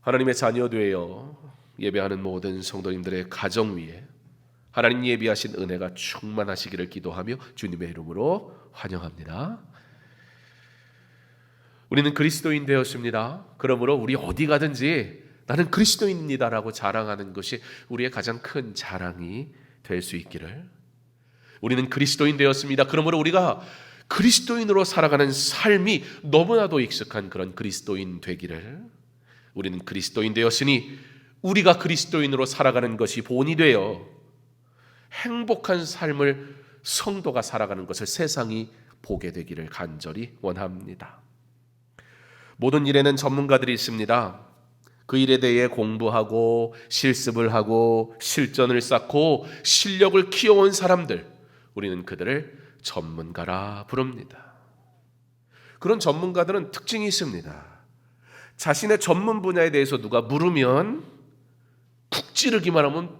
하나님의 자녀 되어 예배하는 모든 성도님들의 가정 위에 하나님 예비하신 은혜가 충만하시기를 기도하며 주님의 이름으로 환영합니다. 우리는 그리스도인 되었습니다. 그러므로 우리 어디 가든지 나는 그리스도인입니다라고 자랑하는 것이 우리의 가장 큰 자랑이 될 수 있기를. 우리는 그리스도인 되었습니다. 그러므로 우리가 그리스도인으로 살아가는 삶이 너무나도 익숙한 그런 그리스도인 되기를. 우리는 그리스도인 되었으니 우리가 그리스도인으로 살아가는 것이 본이 되어 행복한 삶을 성도가 살아가는 것을 세상이 보게 되기를 간절히 원합니다. 모든 일에는 전문가들이 있습니다. 그 일에 대해 공부하고 실습을 하고 실전을 쌓고 실력을 키워온 사람들, 우리는 그들을 전문가라 부릅니다. 그런 전문가들은 특징이 있습니다. 자신의 전문 분야에 대해서 누가 물으면 푹 찌르기만 하면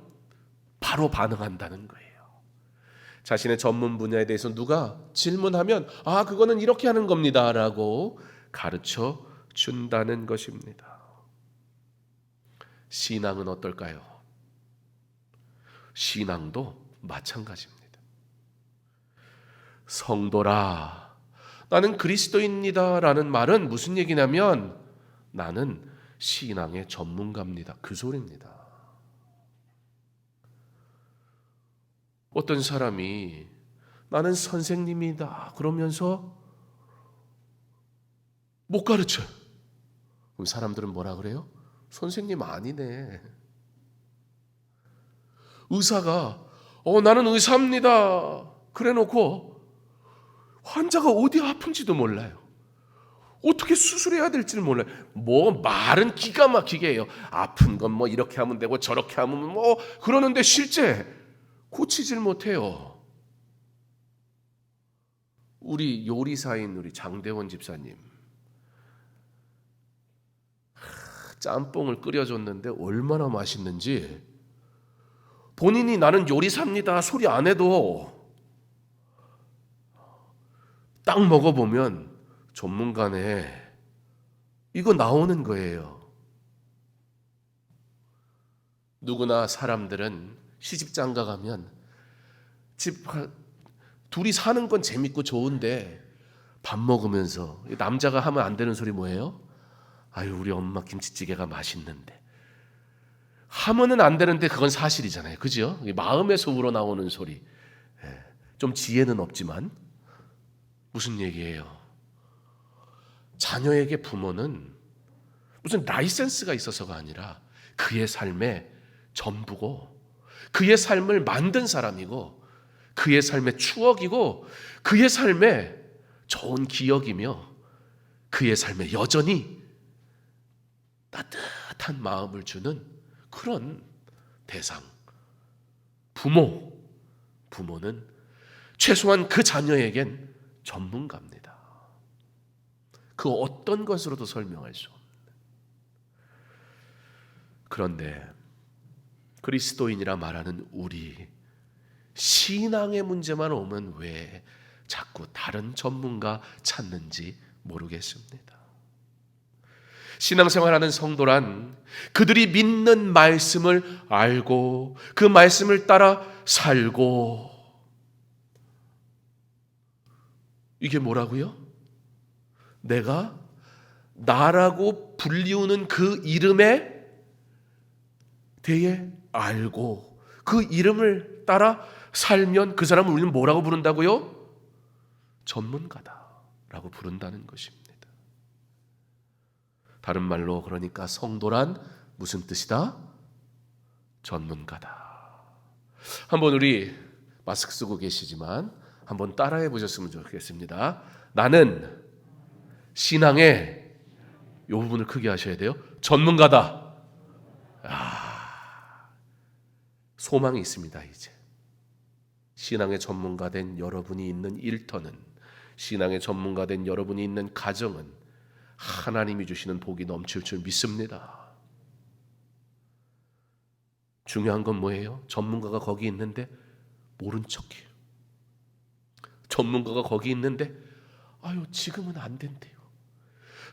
바로 반응한다는 거예요. 자신의 전문 분야에 대해서 누가 질문하면 아 그거는 이렇게 하는 겁니다라고 가르쳐 준다는 것입니다. 신앙은 어떨까요? 신앙도 마찬가지입니다. 성도라 나는 그리스도입니다라는 말은 무슨 얘기냐면 나는 신앙의 전문가입니다. 그 소리입니다. 어떤 사람이 나는 선생님이다 그러면서 못 가르쳐. 그럼 사람들은 뭐라 그래요? 선생님 아니네. 의사가 어 나는 의사입니다. 그래 놓고 환자가 어디 아픈지도 몰라요. 어떻게 수술해야 될지를 몰라요. 뭐 말은 기가 막히게 해요. 아픈 건 뭐 이렇게 하면 되고 저렇게 하면 뭐 그러는데 실제 고치질 못해요. 우리 요리사인 우리 장대원 집사님 짬뽕을 끓여줬는데 얼마나 맛있는지 본인이 나는 요리사입니다 소리 안 해도 딱 먹어보면 전문가네 이거 나오는 거예요. 누구나 사람들은 시집 장가 가면 집 둘이 사는 건 재밌고 좋은데 밥 먹으면서 남자가 하면 안 되는 소리 뭐예요? 아유 우리 엄마 김치찌개가 맛있는데 하면은 안 되는데 그건 사실이잖아요. 그죠? 마음에서 우러나오는 소리. 예, 좀 지혜는 없지만 무슨 얘기예요? 자녀에게 부모는 무슨 라이센스가 있어서가 아니라 그의 삶의 전부고 그의 삶을 만든 사람이고 그의 삶의 추억이고 그의 삶의 좋은 기억이며 그의 삶에 여전히 따뜻한 마음을 주는 그런 대상. 부모. 부모는 최소한 그 자녀에겐 전문가입니다. 그 어떤 것으로도 설명할 수 없는. 그런데 그리스도인이라 말하는 우리 신앙의 문제만 오면 왜 자꾸 다른 전문가 찾는지 모르겠습니다. 신앙생활하는 성도란 그들이 믿는 말씀을 알고 그 말씀을 따라 살고 이게 뭐라고요? 내가 나라고 불리우는 그 이름에 대해 알고 그 이름을 따라 살면 그 사람을 우리는 뭐라고 부른다고요? 전문가다라고 부른다는 것입니다. 다른 말로 그러니까 성도란 무슨 뜻이다? 전문가다. 한번 우리 마스크 쓰고 계시지만 한번 따라해 보셨으면 좋겠습니다. 나는 신앙의 이 부분을 크게 하셔야 돼요. 전문가다. 아, 소망이 있습니다, 이제. 신앙의 전문가 된 여러분이 있는 일터는 신앙의 전문가 된 여러분이 있는 가정은 하나님이 주시는 복이 넘칠 줄 믿습니다. 중요한 건 뭐예요? 전문가가 거기 있는데 모른 척해요. 전문가가 거기 있는데 아유 지금은 안 된대요.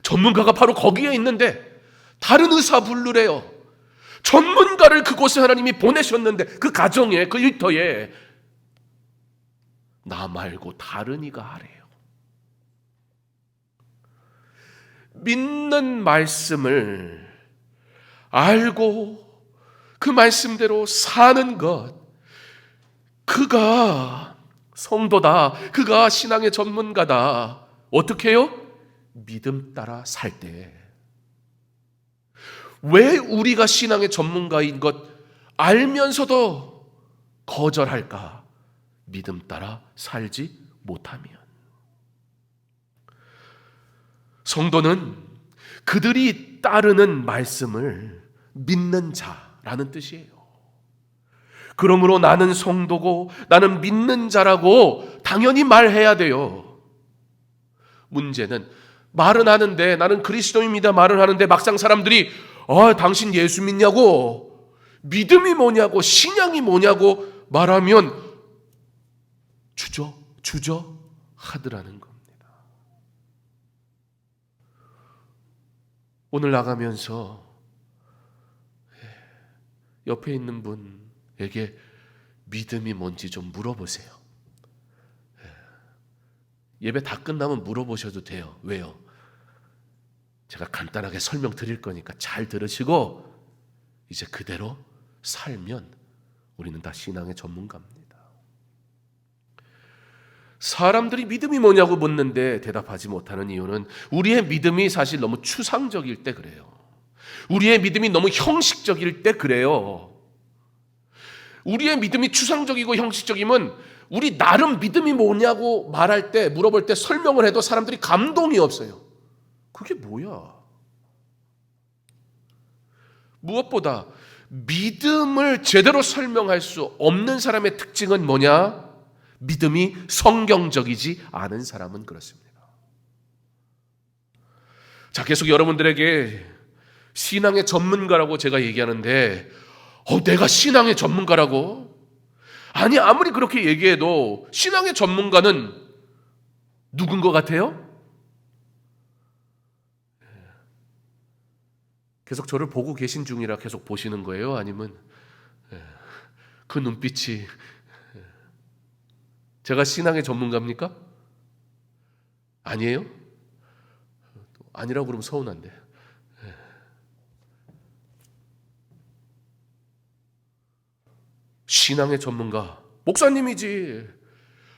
전문가가 바로 거기에 있는데 다른 의사 부르래요. 전문가를 그곳에 하나님이 보내셨는데 그 가정에 그 일터에 나 말고 다른 이가 하래요. 믿는 말씀을 알고 그 말씀대로 사는 것 그가 성도다. 그가 신앙의 전문가다. 어떻게 해요? 믿음 따라 살 때. 왜 우리가 신앙의 전문가인 것 알면서도 거절할까? 믿음 따라 살지 못하면. 성도는 그들이 따르는 말씀을 믿는 자라는 뜻이에요. 그러므로 나는 성도고 나는 믿는 자라고 당연히 말해야 돼요. 문제는 말은 하는데 나는 그리스도입니다 말을 하는데 막상 사람들이 아 당신 예수 믿냐고 믿음이 뭐냐고 신앙이 뭐냐고 말하면 주저 주저 하더라는 겁니다. 오늘 나가면서 옆에 있는 분에게 믿음이 뭔지 좀 물어보세요. 예배 다 끝나면 물어보셔도 돼요. 왜요? 제가 간단하게 설명 드릴 거니까 잘 들으시고 이제 그대로 살면 우리는 다 신앙의 전문가입니다. 사람들이 믿음이 뭐냐고 묻는데 대답하지 못하는 이유는 우리의 믿음이 사실 너무 추상적일 때 그래요. 우리의 믿음이 너무 형식적일 때 그래요. 우리의 믿음이 추상적이고 형식적이면 우리 나름 믿음이 뭐냐고 말할 때 물어볼 때 설명을 해도 사람들이 감동이 없어요. 그게 뭐야? 무엇보다 믿음을 제대로 설명할 수 없는 사람의 특징은 뭐냐? 믿음이 성경적이지 않은 사람은 그렇습니다. 자, 계속 여러분들에게 신앙의 전문가라고 제가 얘기하는데, 어, 내가 신앙의 전문가라고? 아니, 아무리 그렇게 얘기해도 신앙의 전문가는 누군 것 같아요? 계속 저를 보고 계신 중이라 계속 보시는 거예요? 아니면 그 눈빛이 제가 신앙의 전문가입니까? 아니에요? 아니라고 그러면 서운한데. 신앙의 전문가, 목사님이지.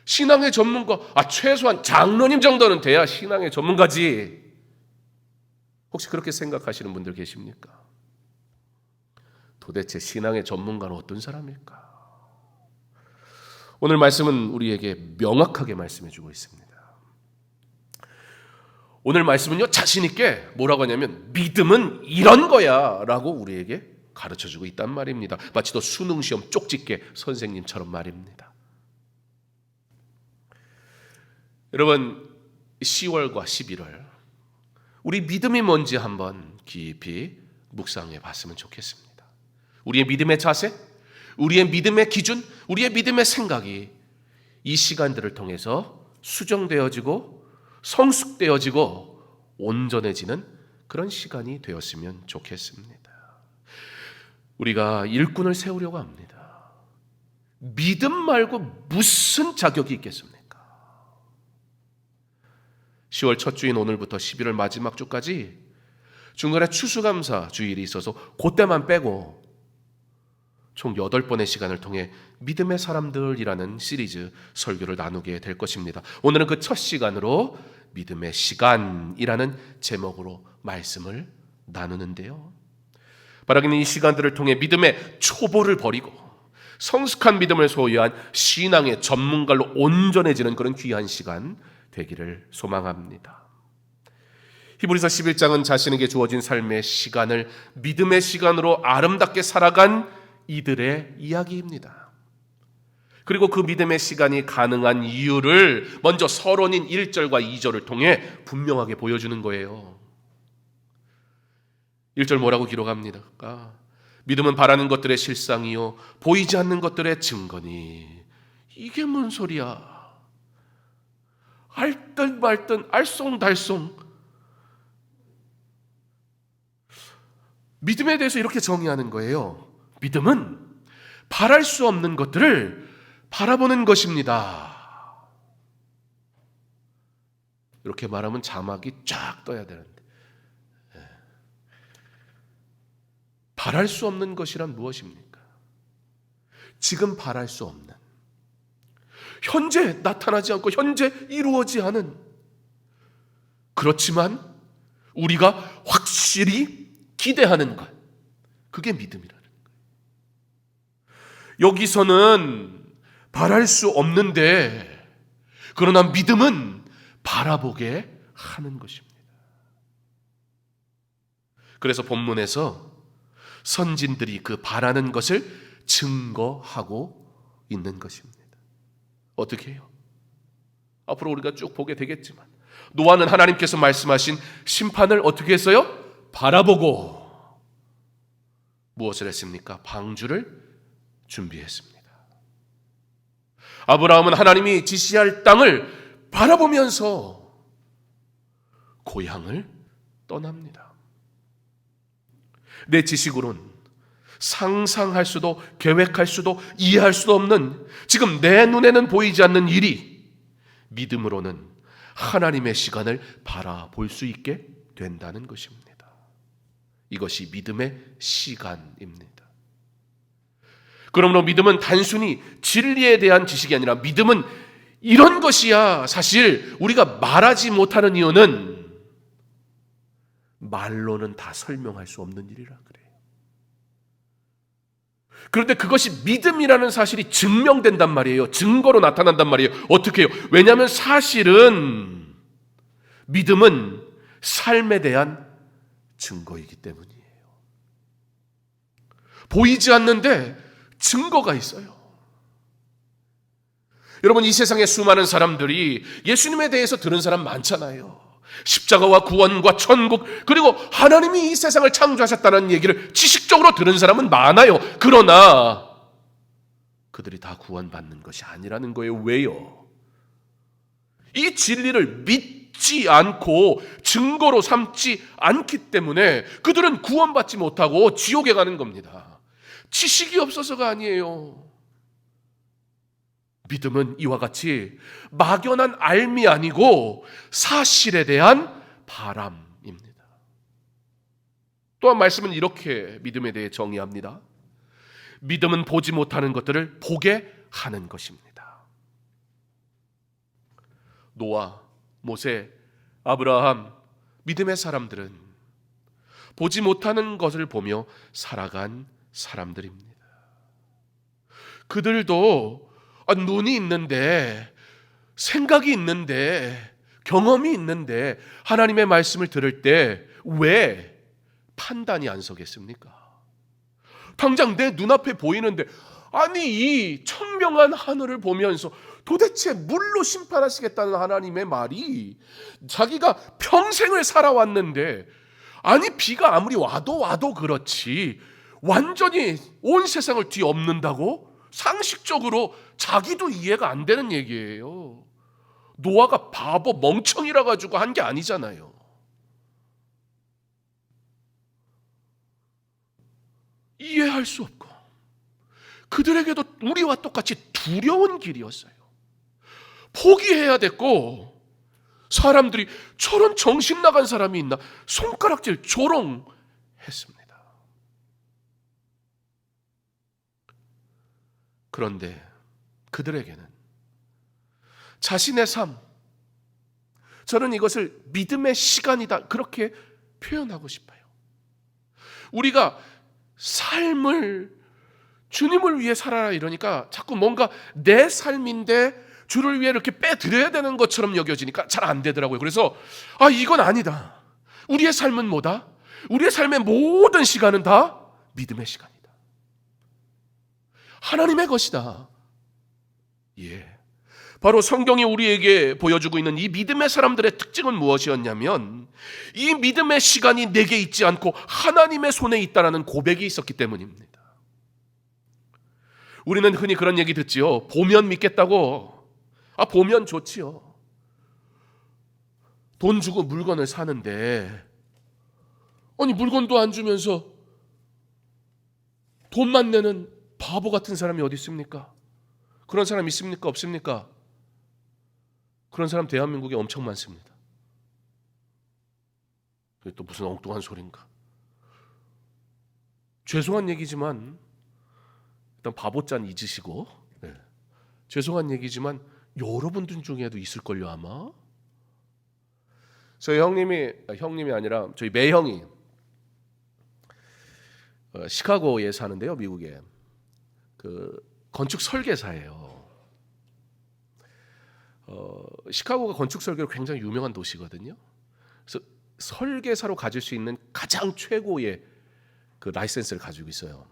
신앙의 전문가, 아, 최소한 장로님 정도는 돼야 신앙의 전문가지. 혹시 그렇게 생각하시는 분들 계십니까? 도대체 신앙의 전문가는 어떤 사람일까? 오늘 말씀은 우리에게 명확하게 말씀해 주고 있습니다. 오늘 말씀은요, 자신있게 뭐라고 하냐면, 믿음은 이런 거야 라고 우리에게 가르쳐 주고 있단 말입니다. 마치 또 수능 시험 쪽집게 선생님처럼 말입니다. 여러분, 10월과 11월, 우리 믿음이 뭔지 한번 깊이 묵상해 봤으면 좋겠습니다. 우리의 믿음의 자세, 우리의 믿음의 기준, 우리의 믿음의 생각이 이 시간들을 통해서 수정되어지고 성숙되어지고 온전해지는 그런 시간이 되었으면 좋겠습니다. 우리가 일꾼을 세우려고 합니다. 믿음 말고 무슨 자격이 있겠습니까? 10월 첫 주인 오늘부터 11월 마지막 주까지 중간에 추수감사 주일이 있어서 그때만 빼고 총 8번의 시간을 통해 믿음의 사람들이라는 시리즈 설교를 나누게 될 것입니다. 오늘은 그 첫 시간으로 믿음의 시간이라는 제목으로 말씀을 나누는데요. 바라기는 이 시간들을 통해 믿음의 초보를 버리고 성숙한 믿음을 소유한 신앙의 전문가로 온전해지는 그런 귀한 시간 되기를 소망합니다. 히브리서 11장은 자신에게 주어진 삶의 시간을 믿음의 시간으로 아름답게 살아간 이들의 이야기입니다. 그리고 그 믿음의 시간이 가능한 이유를 먼저 서론인 1절과 2절을 통해 분명하게 보여주는 거예요. 1절 뭐라고 기록합니다. 믿음은 바라는 것들의 실상이요 보이지 않는 것들의 증거니 이게 뭔 소리야? 알듯 말듯 알쏭달쏭 믿음에 대해서 이렇게 정의하는 거예요. 믿음은 바랄 수 없는 것들을 바라보는 것입니다. 이렇게 말하면 자막이 쫙 떠야 되는데. 바랄 수 없는 것이란 무엇입니까? 지금 바랄 수 없는. 현재 나타나지 않고 현재 이루어지 않은. 그렇지만 우리가 확실히 기대하는 것. 그게 믿음이라는 거예요. 여기서는 바랄 수 없는데, 그러나 믿음은 바라보게 하는 것입니다. 그래서 본문에서 선진들이 그 바라는 것을 증거하고 있는 것입니다. 어떻게 해요? 앞으로 우리가 쭉 보게 되겠지만 노아는 하나님께서 말씀하신 심판을 어떻게 했어요? 바라보고 무엇을 했습니까? 방주를 준비했습니다. 아브라함은 하나님이 지시할 땅을 바라보면서 고향을 떠납니다. 내 지식으론 상상할 수도 계획할 수도 이해할 수도 없는 지금 내 눈에는 보이지 않는 일이 믿음으로는 하나님의 시간을 바라볼 수 있게 된다는 것입니다. 이것이 믿음의 시간입니다. 그러므로 믿음은 단순히 진리에 대한 지식이 아니라 믿음은 이런 것이야. 사실 우리가 말하지 못하는 이유는 말로는 다 설명할 수 없는 일이라 그래요. 그런데 그것이 믿음이라는 사실이 증명된단 말이에요. 증거로 나타난단 말이에요. 어떻게 해요? 왜냐하면 사실은 믿음은 삶에 대한 증거이기 때문이에요. 보이지 않는데 증거가 있어요. 여러분, 이 세상에 수많은 사람들이 예수님에 대해서 들은 사람 많잖아요. 십자가와 구원과 천국, 그리고 하나님이 이 세상을 창조하셨다는 얘기를 지식적으로 들은 사람은 많아요. 그러나 그들이 다 구원받는 것이 아니라는 거예요. 왜요? 이 진리를 믿지 않고 증거로 삼지 않기 때문에 그들은 구원받지 못하고 지옥에 가는 겁니다. 지식이 없어서가 아니에요. 믿음은 이와 같이 막연한 알미 아니고 사실에 대한 바람입니다. 또한 말씀은 이렇게 믿음에 대해 정의합니다. 믿음은 보지 못하는 것들을 보게 하는 것입니다. 노아, 모세, 아브라함, 믿음의 사람들은 보지 못하는 것을 보며 살아간 사람들입니다. 그들도 아, 눈이 있는데 생각이 있는데 경험이 있는데 하나님의 말씀을 들을 때 왜 판단이 안 서겠습니까? 당장 내 눈앞에 보이는데 아니 이 천명한 하늘을 보면서 도대체 물로 심판하시겠다는 하나님의 말이 자기가 평생을 살아왔는데 아니 비가 아무리 와도 와도 그렇지 완전히 온 세상을 뒤엎는다고 상식적으로 자기도 이해가 안 되는 얘기예요. 노아가 바보 멍청이라 가지고 한 게 아니잖아요. 이해할 수 없고 그들에게도 우리와 똑같이 두려운 길이었어요. 포기해야 됐고 사람들이 저런 정신 나간 사람이 있나 손가락질 조롱했습니다. 그런데 그들에게는 자신의 삶, 저는 이것을 믿음의 시간이다. 그렇게 표현하고 싶어요. 우리가 삶을 주님을 위해 살아라 이러니까 자꾸 뭔가 내 삶인데 주를 위해 이렇게 빼드려야 되는 것처럼 여겨지니까 잘 안 되더라고요. 그래서 아, 이건 아니다. 우리의 삶은 뭐다? 우리의 삶의 모든 시간은 다 믿음의 시간이다. 하나님의 것이다. 예. 바로 성경이 우리에게 보여주고 있는 이 믿음의 사람들의 특징은 무엇이었냐면 이 믿음의 시간이 내게 있지 않고 하나님의 손에 있다라는 고백이 있었기 때문입니다. 우리는 흔히 그런 얘기 듣지요. 보면 믿겠다고. 아, 보면 좋지요. 돈 주고 물건을 사는데 아니 물건도 안 주면서 돈만 내는 바보 같은 사람이 어디 있습니까? 그런 사람 있습니까? 없습니까? 그런 사람 대한민국에 엄청 많습니다. 그게 또 무슨 엉뚱한 소린가? 죄송한 얘기지만 일단 바보짠 잊으시고 네. 죄송한 얘기지만 여러분들 중에도 있을걸요 아마. 저희 형님이 아, 형님이 아니라 저희 매형이 어, 시카고에 사는데요 미국에 그 건축 설계사예요. 어, 시카고가 건축 설계로 굉장히 유명한 도시거든요. 그래서 설계사로 가질 수 있는 가장 최고의 그 라이센스를 가지고 있어요.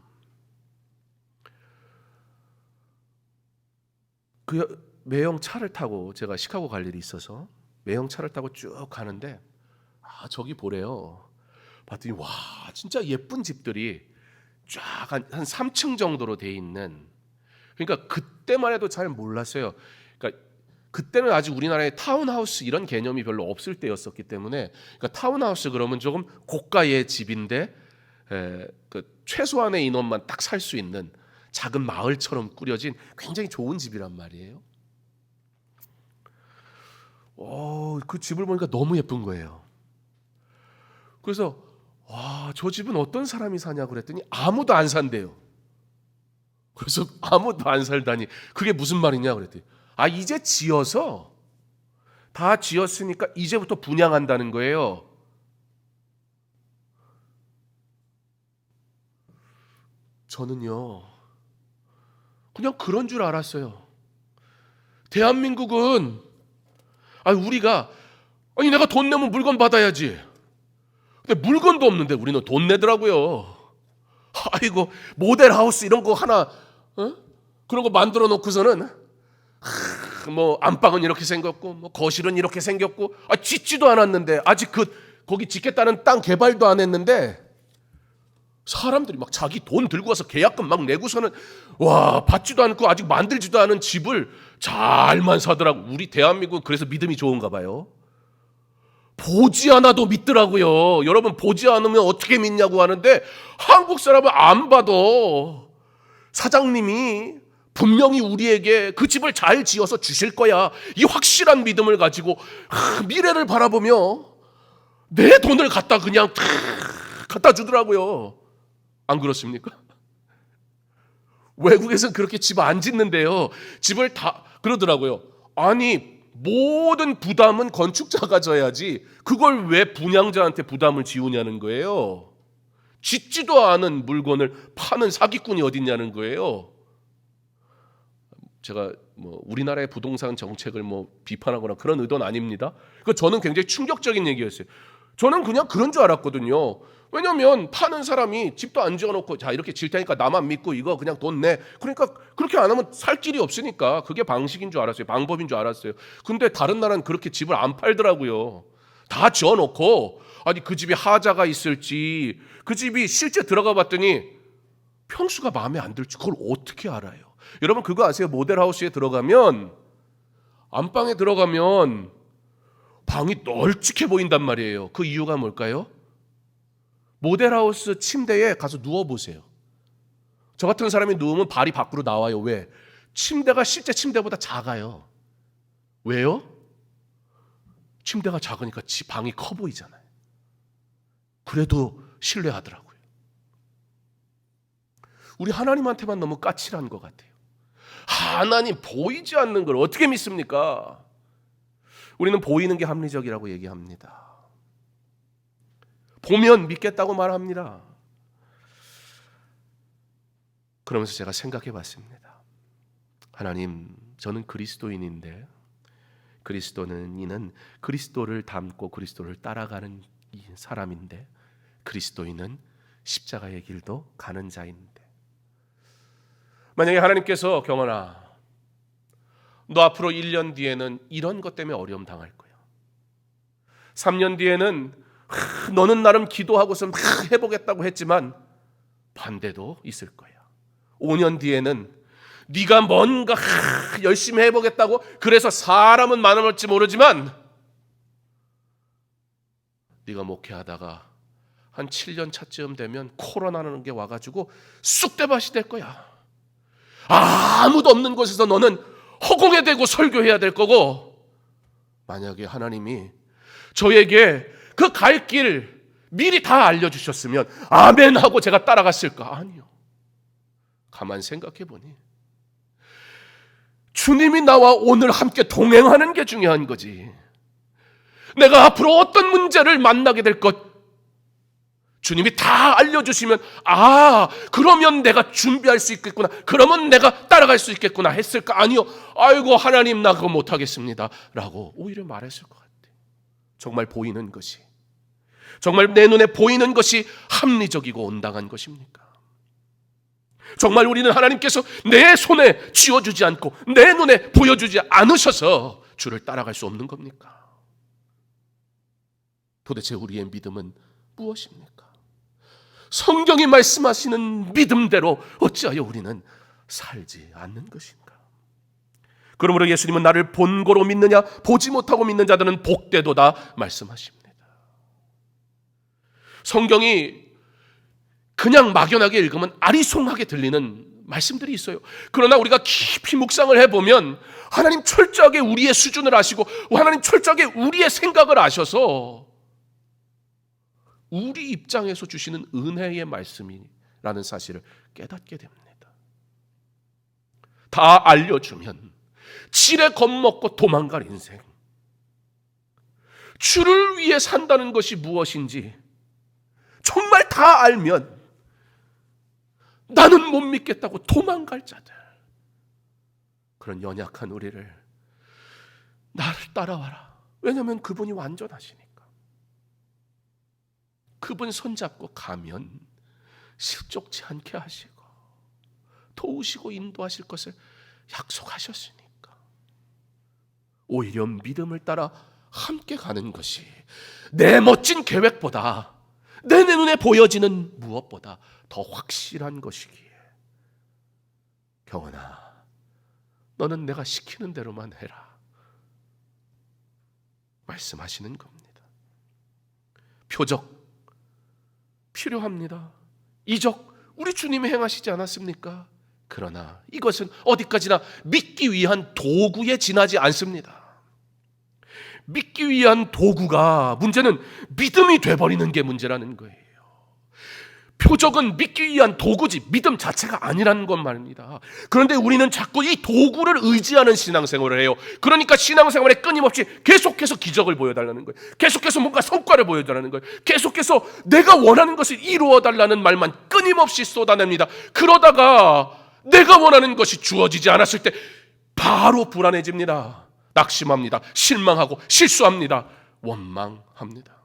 그 매형 차를 타고 제가 시카고 갈 일이 있어서 매형 차를 타고 쭉 가는데 아 저기 보래요. 봤더니 와 진짜 예쁜 집들이 쫙한 한 3층 정도로 돼 있는 그러니까 그때만 해도 잘 몰랐어요. 그러니까 그때는 아직 우리나라에 타운하우스 이런 개념이 별로 없을 때였었기 때문에 그러니까 타운하우스 그러면 조금 고가의 집인데 에, 그 최소한의 인원만 딱 살 수 있는 작은 마을처럼 꾸려진 굉장히 좋은 집이란 말이에요. 어, 그 집을 보니까 너무 예쁜 거예요. 그래서 와, 저 집은 어떤 사람이 사냐고 그랬더니 아무도 안 산대요. 그래서 아무도 안 살다니 그게 무슨 말이냐 그랬더니 아, 이제 지어서 다 지었으니까 이제부터 분양한다는 거예요. 저는요. 그냥 그런 줄 알았어요. 대한민국은 아 우리가 아니 내가 돈 내면 물건 받아야지. 근데 물건도 없는데 우리는 돈 내더라고요. 아이고 모델 하우스 이런 거 하나 어? 그런 거 만들어 놓고서는 하, 뭐 안방은 이렇게 생겼고 뭐 거실은 이렇게 생겼고 아 짓지도 않았는데 아직 그 거기 짓겠다는 땅 개발도 안 했는데 사람들이 막 자기 돈 들고 와서 계약금 막 내고서는 와 받지도 않고 아직 만들지도 않은 집을 잘만 사더라고. 우리 대한민국 그래서 믿음이 좋은가 봐요. 보지 않아도 믿더라고요. 여러분 보지 않으면 어떻게 믿냐고 하는데 한국 사람은 안 봐도 사장님이 분명히 우리에게 그 집을 잘 지어서 주실 거야. 이 확실한 믿음을 가지고 하, 미래를 바라보며 내 돈을 갖다 그냥 탁 갖다 주더라고요. 안 그렇습니까? 외국에서는 그렇게 집 안 짓는데요. 집을 다 그러더라고요. 아니 모든 부담은 건축자가 져야지 그걸 왜 분양자한테 부담을 지우냐는 거예요. 짓지도 않은 물건을 파는 사기꾼이 어딨냐는 거예요. 제가 뭐 우리나라의 부동산 정책을 뭐 비판하거나 그런 의도는 아닙니다. 그 저는 굉장히 충격적인 얘기였어요. 저는 그냥 그런 줄 알았거든요. 왜냐면 파는 사람이 집도 안 지어놓고 자 이렇게 질 테니까 나만 믿고 이거 그냥 돈 내. 그러니까 그렇게 안 하면 살 길이 없으니까 그게 방식인 줄 알았어요. 방법인 줄 알았어요. 근데 다른 나라는 그렇게 집을 안 팔더라고요. 다 지어놓고 아니 그 집이 하자가 있을지 그 집이 실제 들어가 봤더니 평수가 마음에 안 들지 그걸 어떻게 알아요? 여러분 그거 아세요? 모델하우스에 들어가면 안방에 들어가면 방이 널찍해 보인단 말이에요. 그 이유가 뭘까요? 모델하우스 침대에 가서 누워 보세요. 저 같은 사람이 누우면 발이 밖으로 나와요. 왜? 침대가 실제 침대보다 작아요. 왜요? 침대가 작으니까 지 방이 커 보이잖아요. 그래도 신뢰하더라고요. 우리 하나님한테만 너무 까칠한 것 같아요. 하나님 보이지 않는 걸 어떻게 믿습니까? 우리는 보이는 게 합리적이라고 얘기합니다. 보면 믿겠다고 말합니다. 그러면서 제가 생각해 봤습니다. 하나님, 저는 그리스도인인데 그리스도는 이는 그리스도를 닮고 그리스도를 따라가는 사람인데 그리스도인은 십자가의 길도 가는 자인데 만약에 하나님께서 경원아 너 앞으로 1년 뒤에는 이런 것 때문에 어려움 당할 거야. 3년 뒤에는 하, 너는 나름 기도하고서 막 해보겠다고 했지만 반대도 있을 거야. 5년 뒤에는 네가 뭔가 하, 열심히 해보겠다고 그래서 사람은 많아질지 모르지만 네가 목회하다가 한 7년 차쯤 되면 코로나라는 게 와가지고 쑥대밭이 될 거야. 아무도 없는 곳에서 너는 허공에 대고 설교해야 될 거고 만약에 하나님이 저에게 그 갈 길 미리 다 알려주셨으면 아멘 하고 제가 따라갔을까? 아니요. 가만 생각해 보니 주님이 나와 오늘 함께 동행하는 게 중요한 거지. 내가 앞으로 어떤 문제를 만나게 될 것, 주님이 다 알려주시면, 아, 그러면 내가 준비할 수 있겠구나. 그러면 내가 따라갈 수 있겠구나 했을까? 아니요. 아이고, 하나님, 나 그거 못하겠습니다. 라고 오히려 말했을 것 같아요. 정말 보이는 것이, 정말 내 눈에 보이는 것이 합리적이고 온당한 것입니까? 정말 우리는 하나님께서 내 손에 쥐어주지 않고 내 눈에 보여주지 않으셔서 주를 따라갈 수 없는 겁니까? 도대체 우리의 믿음은 무엇입니까? 성경이 말씀하시는 믿음대로 어찌하여 우리는 살지 않는 것인가? 그러므로 예수님은 나를 본고로 믿느냐 보지 못하고 믿는 자들은 복되도다 말씀하십니다. 성경이 그냥 막연하게 읽으면 아리송하게 들리는 말씀들이 있어요. 그러나 우리가 깊이 묵상을 해보면 하나님 철저하게 우리의 수준을 아시고 하나님 철저하게 우리의 생각을 아셔서 우리 입장에서 주시는 은혜의 말씀이라는 사실을 깨닫게 됩니다. 다 알려주면 지레 겁먹고 도망갈 인생. 주를 위해 산다는 것이 무엇인지 정말 다 알면 나는 못 믿겠다고 도망갈 자들. 그런 연약한 우리를 나를 따라와라. 왜냐하면 그분이 완전하시니까. 그분 손잡고 가면 실족치 않게 하시고 도우시고 인도하실 것을 약속하셨으니까. 오히려 믿음을 따라 함께 가는 것이 내 멋진 계획보다 내 눈에 보여지는 무엇보다 더 확실한 것이기에. 경원아 너는 내가 시키는 대로만 해라. 말씀하시는 겁니다. 표적 필요합니다. 이적 우리 주님이 행하시지 않았습니까? 그러나 이것은 어디까지나 믿기 위한 도구에 지나지 않습니다 믿기 위한 도구가 문제는 믿음이 돼버리는 게 문제라는 거예요. 표적은 믿기 위한 도구지 믿음 자체가 아니라는 것 말입니다. 그런데 우리는 자꾸 이 도구를 의지하는 신앙생활을 해요. 그러니까 신앙생활에 끊임없이 계속해서 기적을 보여달라는 거예요. 계속해서 뭔가 성과를 보여달라는 거예요. 계속해서 내가 원하는 것을 이루어달라는 말만 끊임없이 쏟아냅니다. 그러다가 내가 원하는 것이 주어지지 않았을 때 바로 불안해집니다. 낙심합니다. 실망하고 실수합니다. 원망합니다.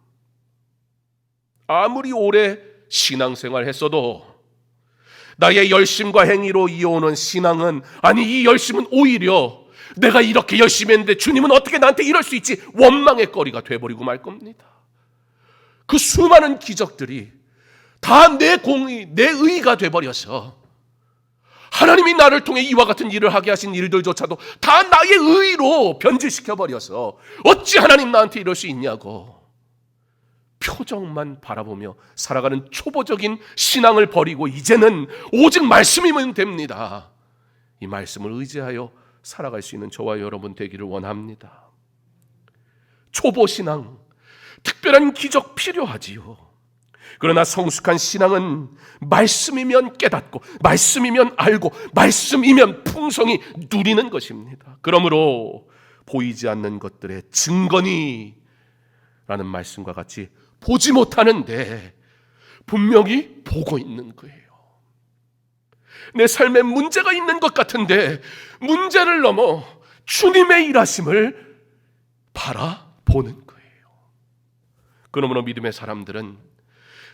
아무리 오래 신앙생활 했어도 나의 열심과 행위로 이어오는 신앙은 아니 이 열심은 오히려 내가 이렇게 열심히 했는데 주님은 어떻게 나한테 이럴 수 있지 원망의 거리가 돼버리고 말 겁니다. 그 수많은 기적들이 다 내 공의, 내 의가 돼버려서 하나님이 나를 통해 이와 같은 일을 하게 하신 일들조차도 다 나의 의로 변질시켜 버려서 어찌 하나님 나한테 이럴 수 있냐고 표정만 바라보며 살아가는 초보적인 신앙을 버리고 이제는 오직 말씀이면 됩니다. 이 말씀을 의지하여 살아갈 수 있는 저와 여러분 되기를 원합니다. 초보 신앙, 특별한 기적 필요하지요. 그러나 성숙한 신앙은 말씀이면 깨닫고, 말씀이면 알고, 말씀이면 풍성히 누리는 것입니다. 그러므로 보이지 않는 것들의 증거니 라는 말씀과 같이 보지 못하는데 분명히 보고 있는 거예요. 내 삶에 문제가 있는 것 같은데 문제를 넘어 주님의 일하심을 바라보는 거예요. 그러므로 믿음의 사람들은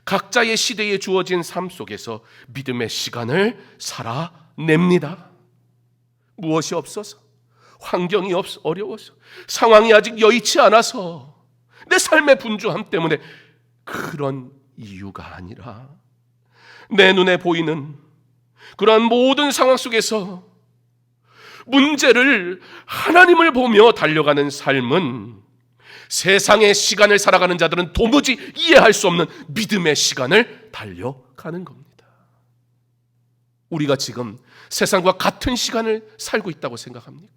각자의 시대에 주어진 삶 속에서 믿음의 시간을 살아냅니다. 무엇이 없어서, 환경이 없, 어려워서, 상황이 아직 여의치 않아서, 내 삶의 분주함 때문에 그런 이유가 아니라, 내 눈에 보이는 그러한 모든 상황 속에서 문제를 하나님을 보며 달려가는 삶은 세상의 시간을 살아가는 자들은 도무지 이해할 수 없는 믿음의 시간을 달려가는 겁니다. 우리가 지금 세상과 같은 시간을 살고 있다고 생각합니까?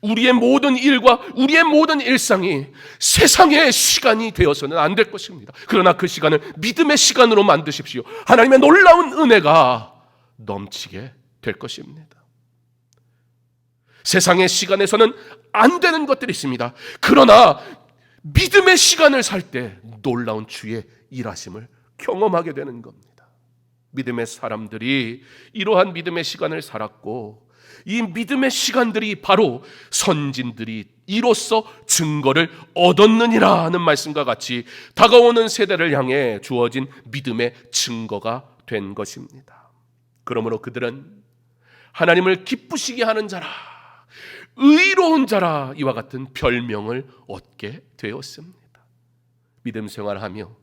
우리의 모든 일과 우리의 모든 일상이 세상의 시간이 되어서는 안 될 것입니다. 그러나 그 시간을 믿음의 시간으로 만드십시오. 하나님의 놀라운 은혜가 넘치게 될 것입니다. 세상의 시간에서는 안 되는 것들이 있습니다. 그러나 믿음의 시간을 살 때 놀라운 주의 일하심을 경험하게 되는 겁니다. 믿음의 사람들이 이러한 믿음의 시간을 살았고 이 믿음의 시간들이 바로 선진들이 이로써 증거를 얻었느니라 하는 말씀과 같이 다가오는 세대를 향해 주어진 믿음의 증거가 된 것입니다. 그러므로 그들은 하나님을 기쁘시게 하는 자라 의로운 자라 이와 같은 별명을 얻게 되었습니다. 믿음 생활하며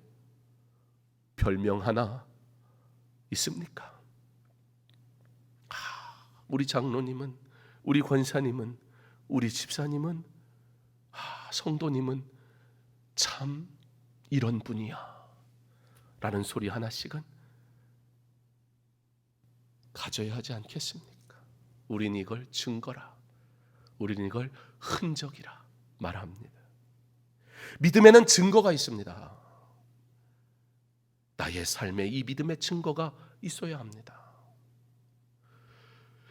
별명 하나 있습니까? 하, 우리 장로님은 우리 권사님은 우리 집사님은 하, 성도님은 참 이런 분이야 라는 소리 하나씩은 가져야 하지 않겠습니까? 우린 이걸 증거라 우리는 이걸 흔적이라 말합니다. 믿음에는 증거가 있습니다. 나의 삶에 이 믿음의 증거가 있어야 합니다.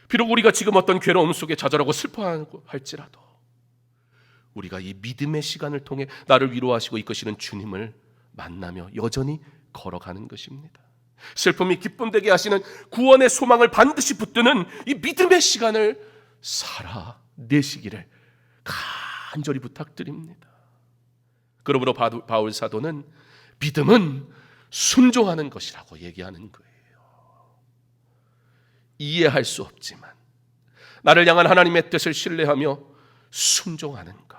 비록 우리가 지금 어떤 괴로움 속에 좌절하고 슬퍼하고 할지라도 우리가 이 믿음의 시간을 통해 나를 위로하시고 이끄시는 주님을 만나며 여전히 걸어가는 것입니다. 슬픔이 기쁨 되게 하시는 구원의 소망을 반드시 붙드는 이 믿음의 시간을 살아 내시기를 간절히 부탁드립니다. 그러므로 바울 사도는 믿음은 순종하는 것이라고 얘기하는 거예요. 이해할 수 없지만 나를 향한 하나님의 뜻을 신뢰하며 순종하는 것.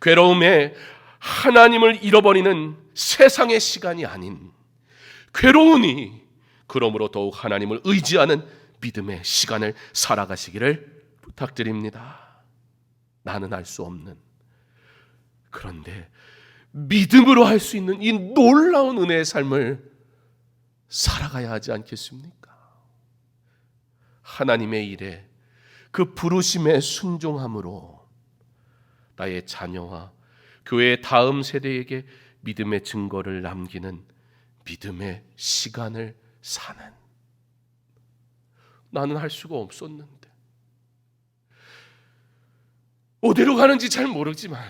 괴로움에 하나님을 잃어버리는 세상의 시간이 아닌 괴로우니 그러므로 더욱 하나님을 의지하는 믿음의 시간을 살아가시기를 부탁드립니다. 나는 알 수 없는 그런데 믿음으로 할 수 있는 이 놀라운 은혜의 삶을 살아가야 하지 않겠습니까? 하나님의 일에 그 부르심에 순종함으로 나의 자녀와 교회의 다음 세대에게 믿음의 증거를 남기는 믿음의 시간을 사는 나는 할 수가 없었는데 어디로 가는지 잘 모르지만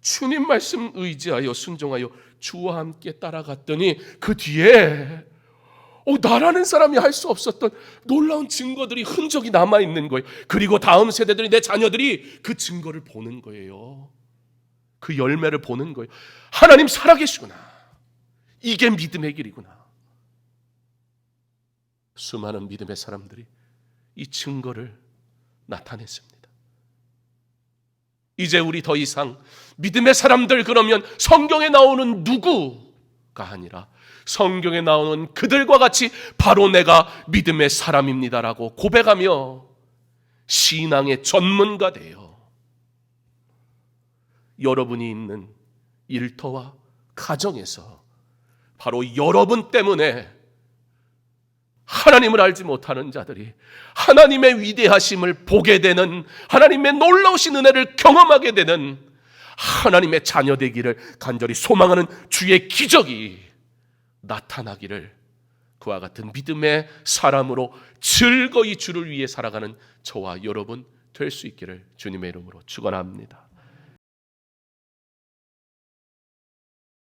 주님 말씀 의지하여 순종하여 주와 함께 따라갔더니 그 뒤에 어, 나라는 사람이 할 수 없었던 놀라운 증거들이 흔적이 남아 있는 거예요. 그리고 다음 세대들이 내 자녀들이 그 증거를 보는 거예요. 그 열매를 보는 거예요. 하나님 살아계시구나. 이게 믿음의 길이구나. 수많은 믿음의 사람들이 이 증거를 나타냈습니다. 이제 우리 더 이상 믿음의 사람들 그러면 성경에 나오는 누구가 아니라 성경에 나오는 그들과 같이 바로 내가 믿음의 사람입니다라고 고백하며 신앙의 전문가 되어 여러분이 있는 일터와 가정에서 바로 여러분 때문에 하나님을 알지 못하는 자들이 하나님의 위대하심을 보게 되는 하나님의 놀라우신 은혜를 경험하게 되는 하나님의 자녀 되기를 간절히 소망하는 주의 기적이 나타나기를 그와 같은 믿음의 사람으로 즐거이 주를 위해 살아가는 저와 여러분 될 수 있기를 주님의 이름으로 축원합니다.